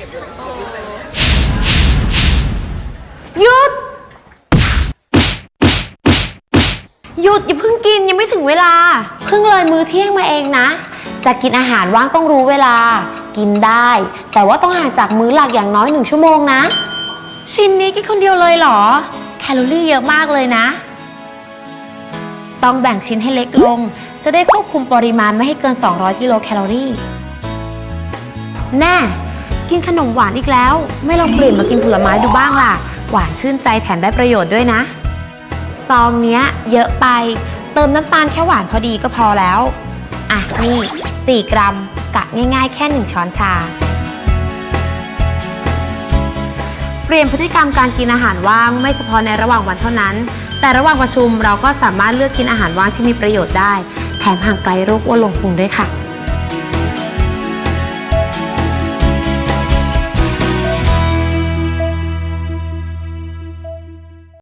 หยุด หยุดอย่าเพิ่งกินยังไม่ถึงเวลา เพิ่งเลยมื้อเที่ยงมาเองนะ จะกินอาหารว่างต้องรู้เวลา กินได้ แต่ว่าต้องห่างจากมื้อหลักอย่างน้อยหนึ่งชั่วโมงนะ ชิ้นนี้กินคนเดียวเลยหรอ แคลอรี่เยอะมากเลยนะ ต้องแบ่งชิ้นให้เล็กลง จะได้ควบคุมปริมาณไม่ให้เกิน 200 กิโลแคลอรี่ แน่ กินขนมหวานอีกแล้ว ไม่ลองเปลี่ยนมากินผลไม้ดูบ้างล่ะ หวานชื่นใจแถมได้ประโยชน์ด้วยนะ ซองเนี้ยเยอะไป เติมน้ำตาลแค่หวานพอดีก็พอแล้ว อะนี่ 4 กรัมกะง่ายๆ แค่ 1 ช้อนชา เปลี่ยนพฤติกรรมการกินอาหารว่างไม่เฉพาะในระหว่างวันเท่านั้น แต่ระหว่างประชุมเราก็สามารถเลือกกินอาหารว่างที่มีประโยชน์ได้ แถมห่างไกลโรคอ้วนลงพุงด้วยค่ะ